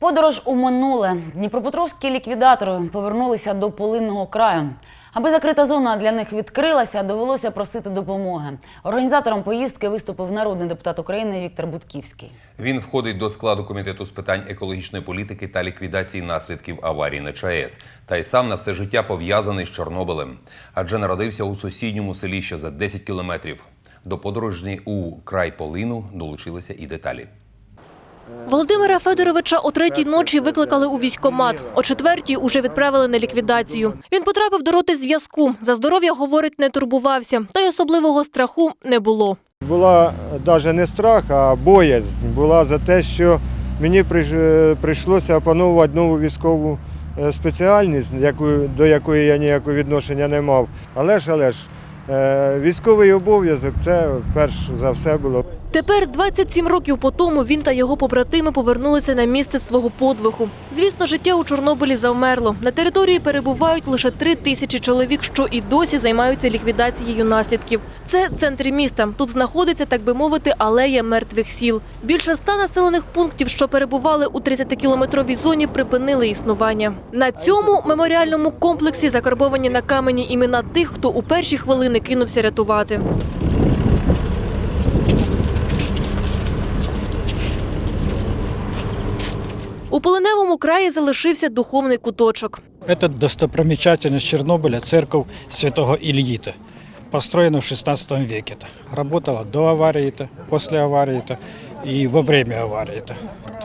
Подорож у минуле. Дніпропетровські ліквідатори повернулися до полинного краю. Аби закрита зона для них відкрилася, довелося просити допомоги. Організатором поїздки виступив народний депутат України Віктор Будківський. Він входить до складу комітету з питань екологічної політики та ліквідації наслідків аварії на ЧАЕС. Та й сам на все життя пов'язаний з Чорнобилем, адже народився у сусідньому селі, що за 10 кілометрів. До подорожні у край полину долучилися і деталі. Володимира Федоровича о третій ночі викликали у військкомат. О четвертій уже відправили на ліквідацію. Він потрапив до роти зв'язку. За здоров'я, говорить, не турбувався. Та й особливого страху не було. Була навіть не страх, а боязнь. Була за те, що мені прийшлося опановувати нову військову е, спеціальність, до якої я ніякого відношення не мав. Але ж, але ж, е, військовий обов'язок це перш за все було. Тепер, 27 років по тому, він та його побратими повернулися на місце свого подвигу. Звісно, життя у Чорнобилі завмерло. На території перебувають лише три тисячі чоловік, що і досі займаються ліквідацією наслідків. Це центр міста. Тут знаходиться, так би мовити, алея мертвих сіл. Більше ста населених пунктів, що перебували у 30-кілометровій зоні, припинили існування. На цьому меморіальному комплексі закарбовані на камені імена тих, хто у перші хвилини кинувся рятувати. У полиневому краї залишився духовний куточок. Это достопримечательность Чернобыля, церковь святого Ильита, построена в 16 веке. Работала до аварии, после аварии и во время аварии.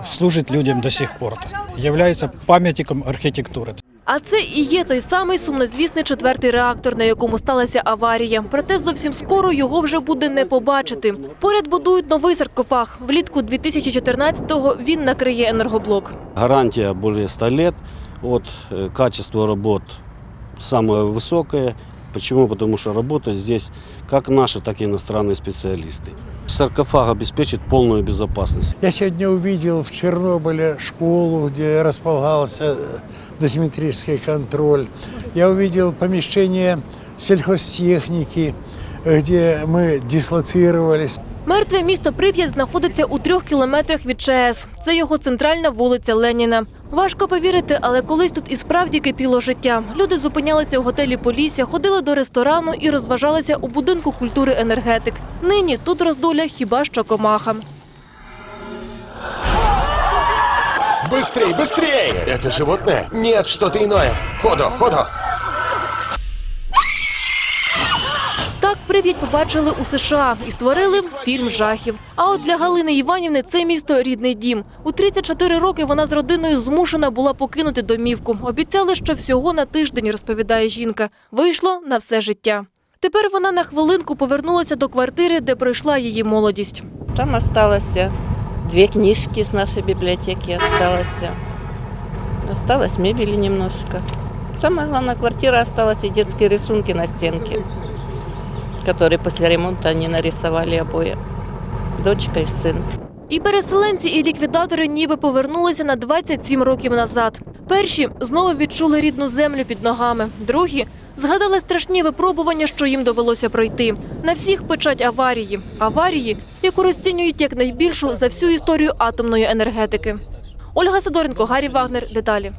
Служит людям до сих пор. Является памятником архитектуры. А це і є той самий сумнозвісний четвертий реактор, на якому сталася аварія. Проте зовсім скоро його вже буде не побачити. Поряд будують новий саркофаг. Влітку 2014-го він накриє енергоблок. Гарантія більше 100 років, Вот, э, качество роботи самое высокое. Почему? Потому что работают здесь как наши, так и иностранные специалисты. Саркофаг обеспечит полную безопасность. Я сегодня увидел в Чернобыле школу, где располагался э, дозиметрический контроль. Я увидел помещение сельхозтехники, э, где мы дислоцировались. Мертве місто Прип'ять знаходиться у трьох кілометрах від ЧАЕС. Це його центральна вулиця Леніна. Важко повірити, але колись тут і справді кипіло життя. Люди зупинялися у готелі Полісся, ходили до ресторану і розважалися у будинку культури енергетик. Нині тут роздоля хіба що комахам. Быстрей, быстрей! Это животное? Нет, что-то иное. Ходо, ходо! Так Прип'ять побачили у США і створили фільм жахів. А от для Галини Іванівни це місто рідний дім. У 34 роки вона з родиною змушена була покинути домівку. Обіцяли, що всього на тиждень, розповідає жінка. Вийшло на все життя. Тепер вона на хвилинку повернулася до квартири, де пройшла її молодість. Там э, две книжки с нашей библиотеки осталось. Осталось мебели немножко. Самая главная квартира осталась и детские рисунки на стенке, которые после ремонта они нарисовали обои. Дочка и сын. І переселенці, і ліквідатори ніби повернулися на 27 років назад. Перші знову відчули рідну землю під ногами. Другі згадали страшні випробування, що їм довелося пройти. На всіх печать аварії. Аварії, яку розцінюють як найбільшу за всю історію атомної енергетики. Ольга Сидоренко, Гаррі Вагнер. Деталі.